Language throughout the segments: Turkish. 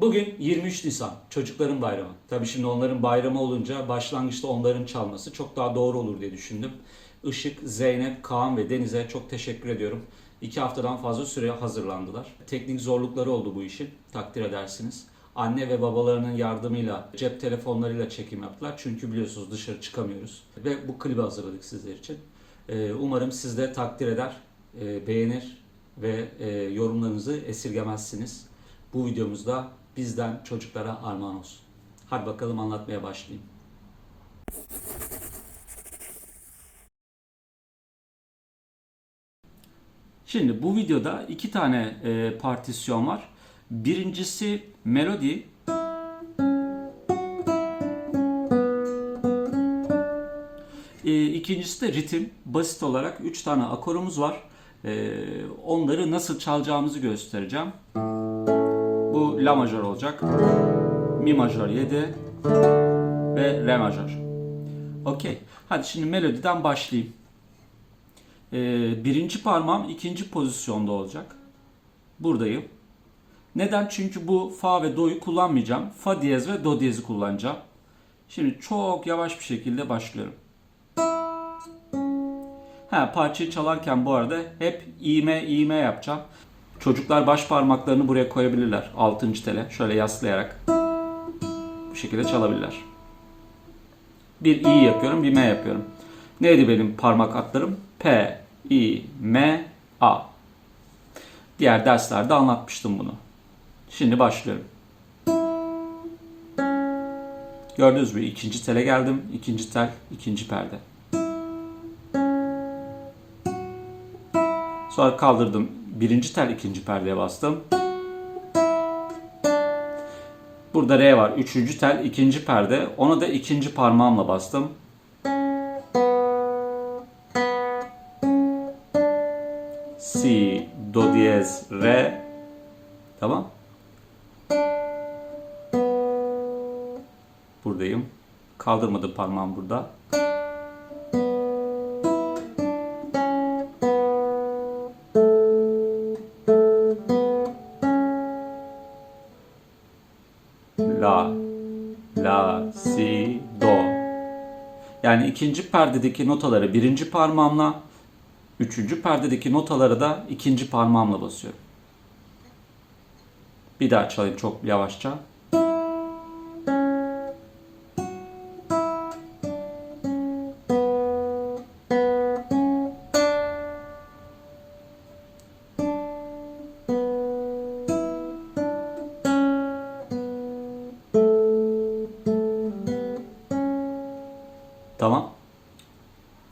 Bugün 23 Nisan, çocukların bayramı. Tabii şimdi onların bayramı olunca başlangıçta onların çalması çok daha doğru olur diye düşündüm. Işık, Zeynep, Kaan ve Deniz'e çok teşekkür ediyorum. İki haftadan fazla süre hazırlandılar. Teknik zorlukları oldu bu işin, takdir edersiniz. Anne ve babalarının yardımıyla, cep telefonlarıyla çekim yaptılar. Çünkü biliyorsunuz dışarı çıkamıyoruz. Ve bu klibi hazırladık sizler için. Ee, Umarım siz de takdir eder, e, beğenir ve e, yorumlarınızı esirgemezsiniz. Bu videomuzda bizden çocuklara armağan olsun. Hadi bakalım anlatmaya başlayayım. Şimdi bu videoda iki tane e, partisyon var. Birincisi melodi. E, ikincisi de ritim. Basit olarak üç tane akorumuz var. E, onları nasıl çalacağımızı göstereceğim. Bu La majör olacak. Mi majör 7 ve Re majör. Okey. Hadi şimdi melodiden başlayayım. Ee, birinci parmağım ikinci pozisyonda olacak. Buradayım. Neden? Çünkü bu fa ve do'yu kullanmayacağım. Fa diyez ve do diyezi kullanacağım. Şimdi çok yavaş bir şekilde başlıyorum. Ha, parçayı çalarken bu arada hep iğme iğme yapacağım. Çocuklar baş parmaklarını buraya koyabilirler. 6. tele şöyle yaslayarak bu şekilde çalabilirler. Bir i yapıyorum, bir m yapıyorum. Neydi benim parmak atlarım? P, I, M, A. Diğer derslerde anlatmıştım bunu. Şimdi başlıyorum. Gördünüz mü? İkinci tele geldim. İkinci tel, ikinci perde. Sonra kaldırdım. Birinci tel, ikinci perdeye bastım. Burada R var. Üçüncü tel, ikinci perde. Ona da ikinci parmağımla bastım. Si, do diyez, re. Tamam. Buradayım. Kaldırmadım parmağım burada. La, la, si, do. Yani ikinci perdedeki notaları birinci parmağımla, üçüncü perdedeki notaları da ikinci parmağımla basıyorum. Bir daha çalayım çok yavaşça. Tamam.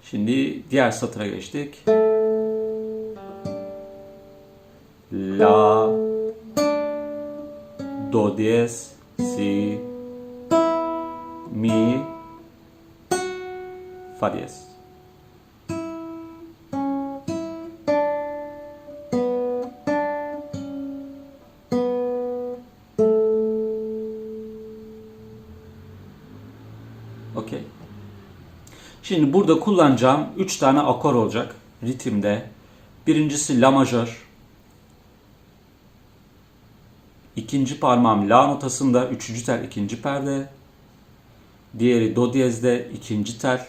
Şimdi diğer satıra geçtik. La Do diyez Si Mi Fa diyez. Şimdi burada kullanacağım 3 tane akor olacak ritimde. Birincisi La majör. İkinci parmağım La notasında, üçüncü tel ikinci perde. Diğeri Do diyezde, ikinci tel,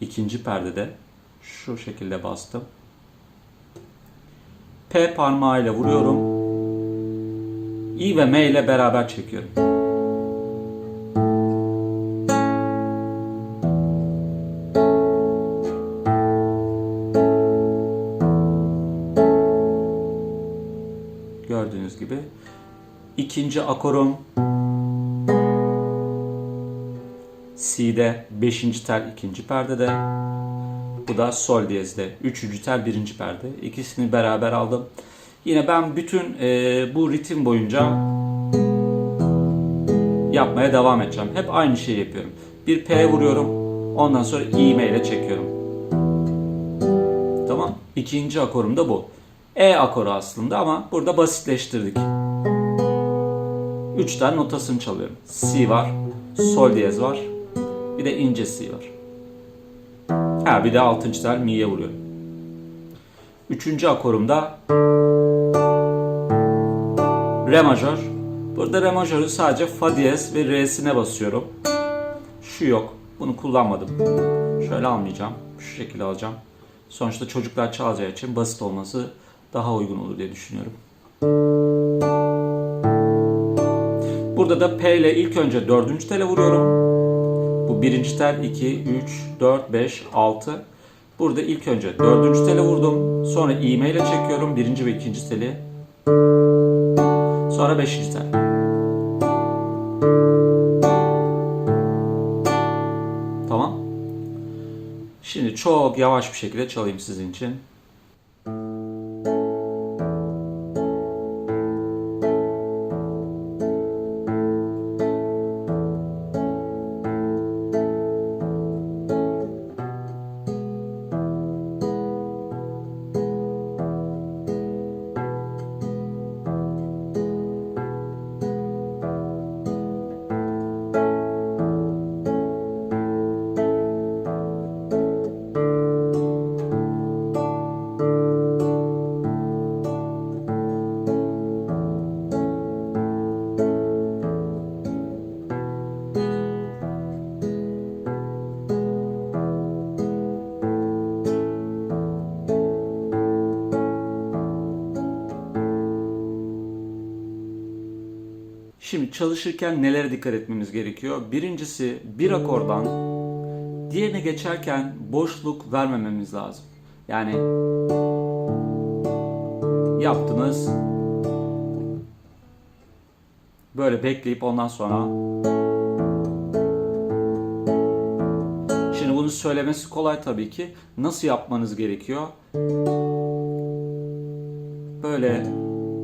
ikinci perdede. Şu şekilde bastım. P parmağıyla vuruyorum. I ve M ile beraber çekiyorum. Gördüğünüz gibi. İkinci akorum C'de 5. tel ikinci perdede. Bu da sol diyezde 3. tel birinci perde. İkisini beraber aldım. Yine ben bütün e, bu ritim boyunca yapmaya devam edeceğim. Hep aynı şeyi yapıyorum. Bir P vuruyorum. Ondan sonra iğme ile çekiyorum. Tamam. İkinci akorum da bu. E akoru aslında ama burada basitleştirdik. 3 tane notasını çalıyorum. Si var, sol diyez var, bir de ince si var. Ha bir de 6. tel mi'ye vuruyorum. Üçüncü akorumda re majör, Burada re majörü sadece fa diyez ve re'sine basıyorum. Şu yok. Bunu kullanmadım. Şöyle almayacağım. Şu şekilde alacağım. Sonuçta çocuklar çalacağı için basit olması daha uygun olur diye düşünüyorum. Burada da P ile ilk önce dördüncü tele vuruyorum. Bu birinci tel 2, 3, 4, 5, 6. Burada ilk önce dördüncü tele vurdum. Sonra iğme ile çekiyorum birinci ve ikinci teli. Sonra beşinci tel. Tamam. Şimdi çok yavaş bir şekilde çalayım sizin için. Şimdi çalışırken nelere dikkat etmemiz gerekiyor? Birincisi bir akordan diğerine geçerken boşluk vermememiz lazım. Yani yaptınız böyle bekleyip ondan sonra Şimdi bunu söylemesi kolay tabii ki. Nasıl yapmanız gerekiyor? Böyle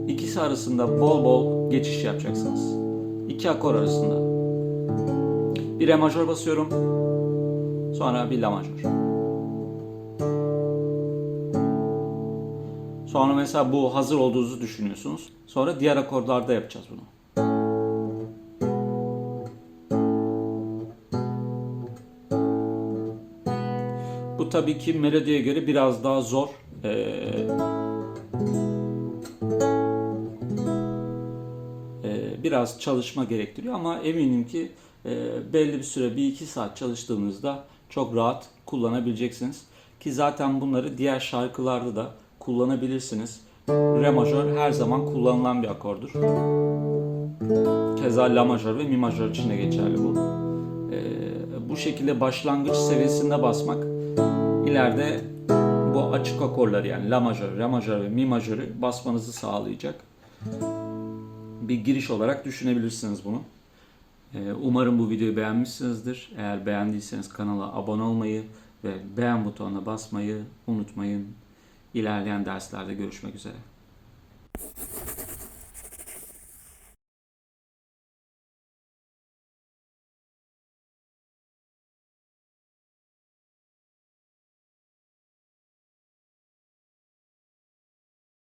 ikisi arasında bol bol geçiş yapacaksınız. İki akor arasında. Bir re majör basıyorum. Sonra bir la majör. Sonra mesela bu hazır olduğunuzu düşünüyorsunuz. Sonra diğer akorlarda yapacağız bunu. Bu tabii ki melodiye göre biraz daha zor. Ee, biraz çalışma gerektiriyor ama eminim ki e, belli bir süre bir iki saat çalıştığınızda çok rahat kullanabileceksiniz. Ki zaten bunları diğer şarkılarda da kullanabilirsiniz. Re majör her zaman kullanılan bir akordur. Keza la majör ve mi majör için de geçerli bu. E, bu şekilde başlangıç seviyesinde basmak ileride bu açık akorları yani la majör, re majör ve mi majörü basmanızı sağlayacak bir giriş olarak düşünebilirsiniz bunu. Ee, Umarım bu videoyu beğenmişsinizdir. Eğer beğendiyseniz kanala abone olmayı ve beğen butonuna basmayı unutmayın. İlerleyen derslerde görüşmek üzere.